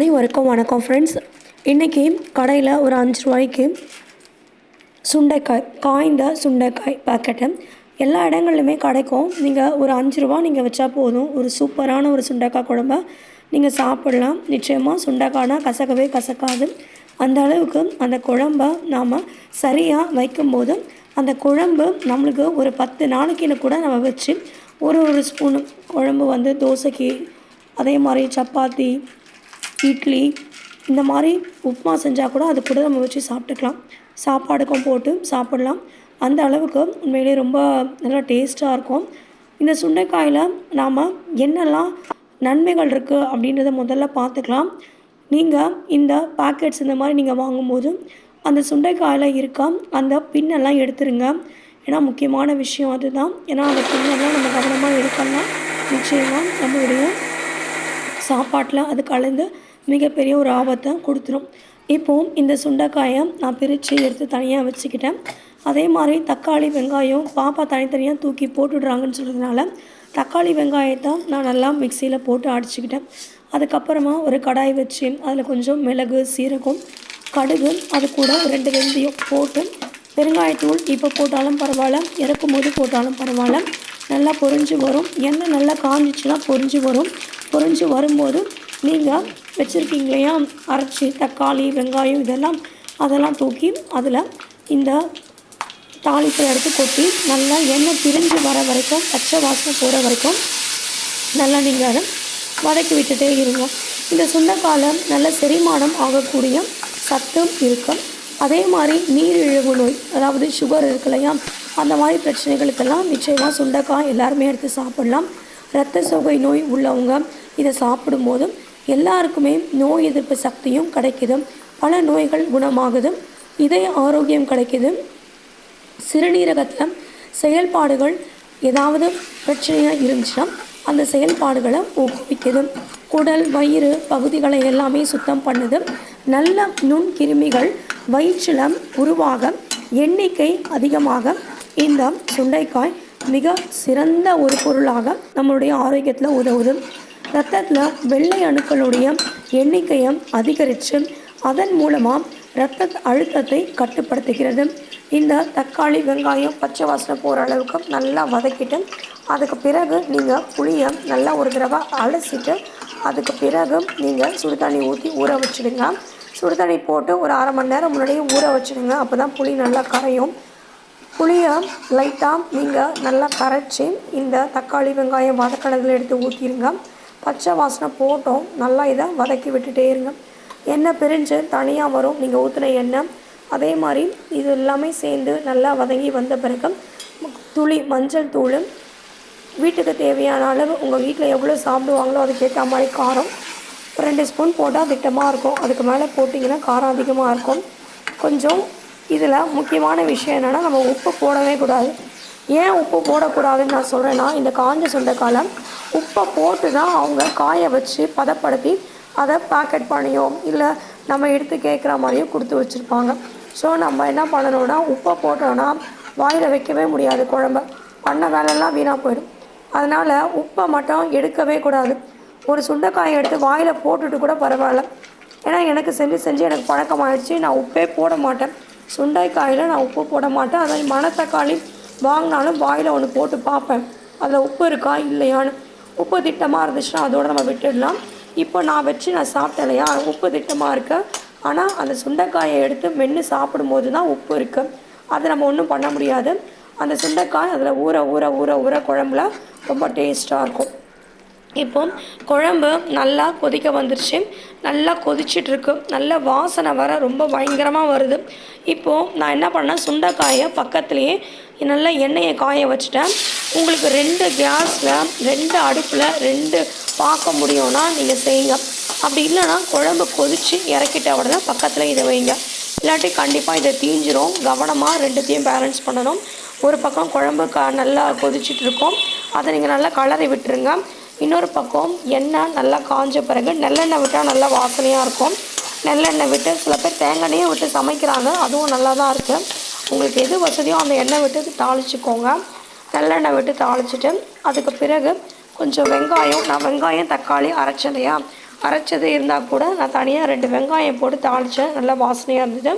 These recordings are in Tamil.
அனைவருக்கும் வணக்கம் ஃப்ரெண்ட்ஸ் இன்றைக்கி கடையில் ஒரு அஞ்சு ரூபாய்க்கு சுண்டைக்காய் காய்ந்த சுண்டைக்காய் பாக்கெட்டு எல்லா இடங்கள்லையுமே கிடைக்கும். நீங்கள் ஒரு அஞ்சு ரூபா நீங்கள் வச்சா போதும். ஒரு சூப்பரான ஒரு சுண்டைக்காய் குழம்ப நீங்கள் சாப்பிடலாம். நிச்சயமாக சுண்டைக்காய்னா கசக்கவே கசக்காது. அந்த அளவுக்கு அந்த குழம்ப நாம் சரியாக வைக்கும்போது அந்த குழம்பு நம்மளுக்கு ஒரு பத்து நாளைக்குன்னு கூட நம்ம வச்சு ஒரு ஒரு ஸ்பூன் குழம்பு வந்து தோசைக்கு அதே மாதிரி சப்பாத்தி இட்லி இந்த மாதிரி உப்புமா செஞ்சால் கூட அது கூட நம்ம வச்சு சாப்பிட்டுக்கலாம். சாப்பாடுக்கும் போட்டு சாப்பிடலாம். அந்த அளவுக்கு உண்மையிலே ரொம்ப நல்லா டேஸ்ட்டாக இருக்கும். இந்த சுண்டைக்காயில் நாம் என்னெல்லாம் நன்மைகள் இருக்குது அப்படின்றத முதல்ல பார்த்துக்கலாம். நீங்கள் இந்த பாக்கெட்ஸ் இந்த மாதிரி நீங்கள் வாங்கும்போது அந்த சுண்டைக்காயில் இருக்க அந்த பின்னெல்லாம் எடுத்துருங்க. ஏன்னா முக்கியமான விஷயம் அதுதான். ஏன்னா அந்த பின்னெல்லாம் நம்ம கவனமாக எடுக்கலாம். நிச்சயமாக நம்மளுடைய சாப்பாட்டில் அது கலந்து மிகப்பெரிய ஒரு ஆபத்தை கொடுத்துரும். இப்போது இந்த சுண்டைக்காயை நான் பிரித்து எடுத்து தனியாக வச்சுக்கிட்டேன். அதே மாதிரி தக்காளி வெங்காயம் பாப்பா தனித்தனியாக தூக்கி போட்டுடுறாங்கன்னு சொல்கிறதுனால தக்காளி வெங்காயத்தை நான் நல்லா மிக்சியில் போட்டு அடிச்சுக்கிட்டேன். அதுக்கப்புறமா ஒரு கடாய் வச்சு அதில் கொஞ்சம் மிளகு சீரகம் கடுகு அது கூட ரெண்டு வெந்தயம் போட்டு பெருங்காயத்தூள் இப்போ போட்டாலும் பரவாயில்ல இறக்கும் போது போட்டாலும் பரவாயில்ல. நல்லா பொரிஞ்சு வரும். எண்ணெய் நல்லா காஞ்சிச்சுன்னா பொரிஞ்சு வரும். பொரிஞ்சு வரும்போது நீங்கள் வச்சுருக்கீங்க இல்லையா அரைச்சி தக்காளி வெங்காயம் இதெல்லாம் அதெல்லாம் தூக்கி அதில் இந்த தாளிப்பை எடுத்து கொட்டி நல்லா எண்ணெய் பிரிஞ்சு வர வரைக்கும் பச்சை வாசனை போகிற வரைக்கும் நல்லா நீங்கள் அதை வதக்கி விட்டுட்டே இருங்க. இந்த சுண்டைக்கால நல்ல செரிமானம் ஆகக்கூடிய சத்தும் இருக்கும் அதே மாதிரி நீரிழிவு நோய் அதாவது சுகர் இருக்கு இல்லையா அந்த மாதிரி பிரச்சனைகளுக்கெல்லாம் நிச்சயமாக சுண்டைக்காய் எல்லாருமே எடுத்து சாப்பிடலாம். இரத்த சோகை நோய் உள்ளவங்க இதை சாப்பிடும்போது எல்லாருக்குமே நோய் எதிர்ப்பு சக்தியும் கிடைக்குது பல நோய்கள் குணமாகுது இதய ஆரோக்கியம் கிடைக்குது சிறுநீரகத்தில் செயல்பாடுகள் ஏதாவது பிரச்சனையாக இருந்துச்சுன்னா அந்த செயல்பாடுகளை ஊக்குவிக்குது குடல் வயிறு பகுதிகளை எல்லாமே சுத்தம் பண்ணுது நல்ல நுண்கிருமிகள் வயிற்றில் உருவாக எண்ணிக்கை அதிகமாக இந்த சுண்டைக்காய் மிக சிறந்த ஒரு பொருளாக நம்மளுடைய ஆரோக்கியத்தில் உதவுது ரத்தத்தில் வெள்ளை அணுக்களுடைய எண்ணிக்கையை அதிகரித்து அதன் மூலமாக இரத்த அழுத்தத்தை கட்டுப்படுத்துகிறது. இந்த தக்காளி வெங்காயம் பச்சை வாசனை போகிற அளவுக்கு நல்லா வதக்கிட்டு அதுக்கு பிறகு நீங்கள் புளியை நல்லா ஒரு தடவை அலசிட்டு அதுக்கு பிறகு நீங்கள் சுடுதண்ணி ஊற்றி ஊற வச்சுடுங்க. சுடு தண்ணி போட்டு ஒரு அரை மணி நேரம் முன்னாடியே ஊற வச்சுடுங்க. அப்போ தான் புளி நல்லா கரையும். புளியை லைட்டாக நீங்கள் நல்லா கரைச்சி இந்த தக்காளி வெங்காயம் வதக்கினதில் எடுத்து ஊற்றிடுங்க பச்சை வாசனை போட்டோம். நல்லா இதை வதக்கி விட்டுட்டே இருங்க. எண்ணெய் பிரிஞ்சு தனியாக வரும். நீங்கள் ஊற்றின எண்ணெய். அதே மாதிரி இது எல்லாமே சேர்ந்து நல்லா வதங்கி வந்த பிறகு துளி மஞ்சள் தூள். வீட்டுக்கு தேவையான அளவு உங்கள் வீட்டில் எவ்வளோ சாப்பிடுவாங்களோ அதுக்கேற்ற மாதிரி காரம். ரெண்டு ஸ்பூன் போட்டால் திட்டமாக இருக்கும். அதுக்கு மேலே போட்டிங்கன்னா காரம் அதிகமாக இருக்கும். கொஞ்சம் இதில் முக்கியமான விஷயம் என்னென்னா நம்ம உப்பு போடவே கூடாது. ஏன் உப்பு போடக்கூடாதுன்னு நான் சொல்கிறேன்னா இந்த காஞ்ச சொந்தக்காலம் உப்பை போட்டு தான் அவங்க காய வச்சு பதப்படுத்தி அதை பேக்கெட் பண்ணியோ இல்லை நம்ம எடுத்து கேட்குற மாதிரியோ கொடுத்து வச்சுருப்பாங்க. ஸோ நம்ம என்ன பண்ணணும்னா உப்பை போட்டோன்னா வாயில் வைக்கவே முடியாது குழம்ப. பண்ண வேலைலாம் வீணாக போயிடும். அதனால் உப்பை மட்டும் எடுக்கவே கூடாது. ஒரு சுண்டைக்காயை எடுத்து வாயில் போட்டுட்டு கூட பரவாயில்ல. ஏன்னா எனக்கு செஞ்சு செஞ்சு எனக்கு பழக்கமாயிடுச்சு. நான் உப்பே போட மாட்டேன். சுண்டைக்காயில் நான் உப்பு போட மாட்டேன். அதே மணத்தக்காளி வாங்கினாலும் வாயில் ஒன்று போட்டு பார்ப்பேன். அதில் உப்பு இருக்கா இல்லையான்னு. உப்பு திட்டமாக இருந்துச்சுன்னா அதோடு நம்ம விட்டுடலாம். இப்போ நான் வச்சு நான் சாப்பிட்டேன் இல்லையா உப்பு திட்டமாக இருக்கு. ஆனால் அந்த சுண்டைக்காயை எடுத்து மென்று சாப்பிடும்போது தான் உப்பு இருக்குது அதை நம்ம ஒன்றும் பண்ண முடியாது. அந்த சுண்டைக்காய் அதில் ஊற ஊற ஊற ஊற குழம்புல ரொம்ப டேஸ்ட்டாக இருக்கும். இப்போ குழம்பு நல்லா கொதிக்க வந்துருச்சு. நல்லா கொதிச்சிட்ருக்கு நல்ல வாசனை வர ரொம்ப பயங்கரமாக வருது. இப்போது நான் என்ன பண்ணேன்? சுண்டைக்காயை பக்கத்துலேயே நல்லா எண்ணெயை காய வச்சுட்டேன். உங்களுக்கு ரெண்டு கேஸில் ரெண்டு அடுப்பில் ரெண்டு பார்க்க முடியும்னா நீங்கள் செய்யுங்க. அப்படி இல்லைன்னா குழம்பு கொதித்து இறக்கிட்ட உடனே பக்கத்தில் இதை வைங்க. இல்லாட்டி கண்டிப்பாக இதை தீஞ்சிரும். கவனமாக ரெண்டுத்தையும் பேலன்ஸ் பண்ணணும். ஒரு பக்கம் குழம்பு க நல்லா கொதிச்சுட்டு இருக்கும். அதை நீங்கள் நல்லா கலரி விட்டுருங்க. இன்னொரு பக்கம் எண்ணெய் நல்லா காஞ்ச பிறகு நல்லெண்ணெய் விட்டால் நல்லா வாசனையாக இருக்கும். நெல்லெண்ணெய் விட்டு சில பேர் தேங்காயே விட்டு சமைக்கிறாங்க. அதுவும் நல்லா தான் இருக்குது உங்களுக்கு எது வசதியோ அந்த எண்ணெய் விட்டு தாளிச்சுக்கோங்க. நல்லெண்ணெய் விட்டு தாளிச்சிட்டு அதுக்கு பிறகு கொஞ்சம் வெங்காயம் நான் வெங்காயம் தக்காளி அரைச்சேன் இல்லையா? அரைச்சது இருந்தால் கூட நான் தனியாக ரெண்டு வெங்காயம் போட்டு தாளித்தேன் நல்லா வாசனையாக இருந்தது.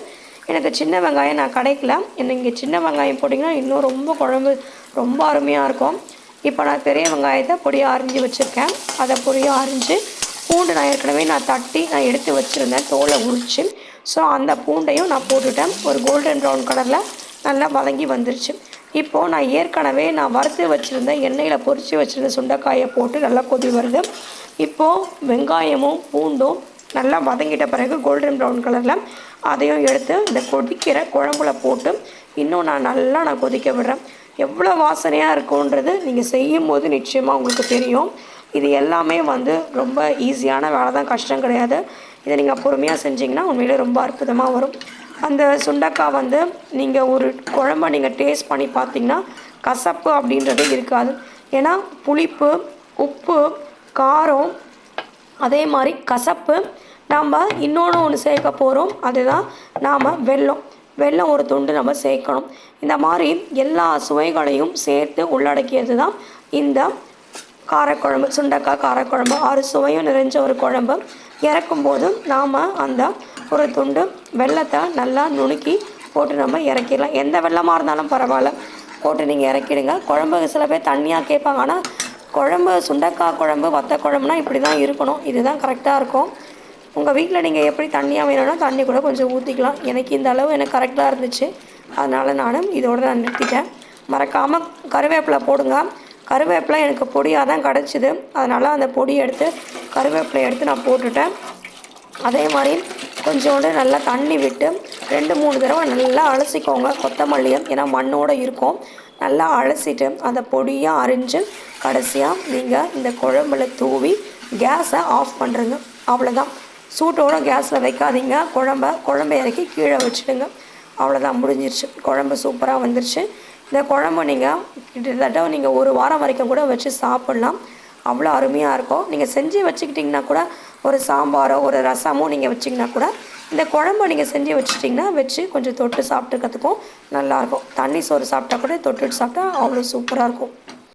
எனக்கு சின்ன வெங்காயம் நான் கிடைக்கல. எனக்கு இங்கே சின்ன வெங்காயம் போட்டிங்கன்னா இன்னும் ரொம்ப குழம்பு ரொம்ப அருமையாக இருக்கும். இப்போ நான் பெரிய வெங்காயத்தை பொடியாக அரிஞ்சு வச்சுருக்கேன். அதை பொடியாக அரிஞ்சு பூண்டு நான் ஏற்கனவே நான் தட்டி நான் எடுத்து வச்சுருந்தேன். தோலை உரித்து ஸோ அந்த பூண்டையும் நான் போட்டுட்டேன். ஒரு கோல்டன் ப்ரௌன் கலரில் நல்லா வதங்கி வந்துருச்சு. இப்போது நான் ஏற்கனவே நான் வறுத்து வச்சுருந்த எண்ணெயில் பொரித்து வச்சுருந்த சுண்டைக்காயை போட்டு நல்லா கொதி வருது. இப்போது வெங்காயமும் பூண்டும் நல்லா வதங்கிட்ட பிறகு கோல்டன் ப்ரௌன் கலரில் அதையும் எடுத்து இந்த கொதிக்கிற குழம்புல போட்டு இன்னும் நான் நல்லா நான் கொதிக்க விடுறேன். எவ்வளோ வாசனையாக இருக்குன்றது நீங்கள் செய்யும் போது நிச்சயமாக உங்களுக்கு தெரியும். இது எல்லாமே வந்து ரொம்ப ஈஸியான வேலை தான் கஷ்டம் கிடையாது. இதை நீங்கள் பொறுமையாக செஞ்சிங்கன்னா உண்மையிலே ரொம்ப அற்புதமாக வரும். அந்த சுண்டக்காய் வந்து நீங்கள் ஒரு குழம்ப நீங்கள் டேஸ்ட் பண்ணி பார்த்தீங்கன்னா கசப்பு அப்படின்றது இருக்காது. ஏன்னா புளிப்பு உப்பு காரம் அதே மாதிரி கசப்பு நாம் இன்னொன்று ஒன்று சேர்க்க போகிறோம் அதுதான் நாம் வெல்லம். வெல்லம் ஒரு துண்டு நம்ம சேர்க்கணும். இந்த மாதிரி எல்லா சுவைகளையும் சேர்த்து உள்ளடக்கியது தான் இந்த காரக்குழம்பு சுண்டக்காய் காரக்குழம்பு. ஆறு சுவையும் நிறைஞ்ச ஒரு குழம்பு. இறக்கும்போது நாம் அந்த ஒரு துண்டு வெல்லத்தை நல்லா நுணுக்கி போட்டு நம்ம இறக்கிடலாம். எந்த வெல்லமாக இருந்தாலும் பரவாயில்ல. போட்டு நீங்கள் இறக்கிடுங்க. குழம்பு சில பேர் தண்ணியாக கேட்பாங்க. ஆனால் குழம்பு சுண்டக்காய் குழம்பு வத்த குழம்புனா இப்படி தான் இருக்கணும். இதுதான் கரெக்டாக இருக்கும். உங்கள் வீட்டில் நீங்கள் எப்படி தண்ணியாக வேணும்னா தண்ணி கூட கொஞ்சம் ஊற்றிக்கலாம் எனக்கு இந்த அளவு எனக்கு கரெக்டாக இருந்துச்சு. அதனால் நானும் இதோடு நான் நிறுத்திட்டேன். மறக்காமல் கருவேப்பிலை போடுங்க. கருவேப்பிலை எனக்கு பொடியாக தான் கிடச்சிது. அதனால் அந்த பொடியை எடுத்து கருவேப்பிலை எடுத்து நான் போட்டுட்டேன். அதே மாதிரி கொஞ்சோண்டு நல்லா தண்ணி விட்டு ரெண்டு மூணு தடவை நல்லா அலசிக்கோங்க. கொத்தமல்லியும் ஏன்னா மண்ணோடு இருக்கும். நல்லா அலசிட்டு அந்த பொடியாக அரிஞ்சு கடைசியாக நீங்கள் இந்த குழம்புல தூவி கேஸை ஆஃப் பண்ணுறங்க அவ்வளோதான் சூட்டோட கேஸில் வைக்காதீங்க. குழம்ப குழம்பு இறக்கி கீழே வச்சுடுங்க. அவ்வளோதான் முடிஞ்சிருச்சு. குழம்பு சூப்பராக வந்துருச்சு. இந்த குழம்பு நீங்கள் கிட்டத்தட்ட நீங்கள் ஒரு வாரம் வரைக்கும் கூட வச்சு சாப்பிட்லாம். அவ்வளோ அருமையாக இருக்கும். நீங்கள் செஞ்சு வச்சுக்கிட்டிங்கன்னா கூட ஒரு சாம்பாரோ ஒரு ரசமோ நீங்கள் வச்சிங்கன்னா கூட இந்த குழம்பு நீங்கள் செஞ்சு வச்சுட்டிங்கன்னா வச்சு கொஞ்சம் தொட்டு சாப்பிட்டுக்கிறதுக்கும் நல்லாயிருக்கும் தண்ணி சோறு சாப்பிட்டா கூட தொட்டுட்டு சாப்பிட்டா அவ்வளோ சூப்பராக இருக்கும்.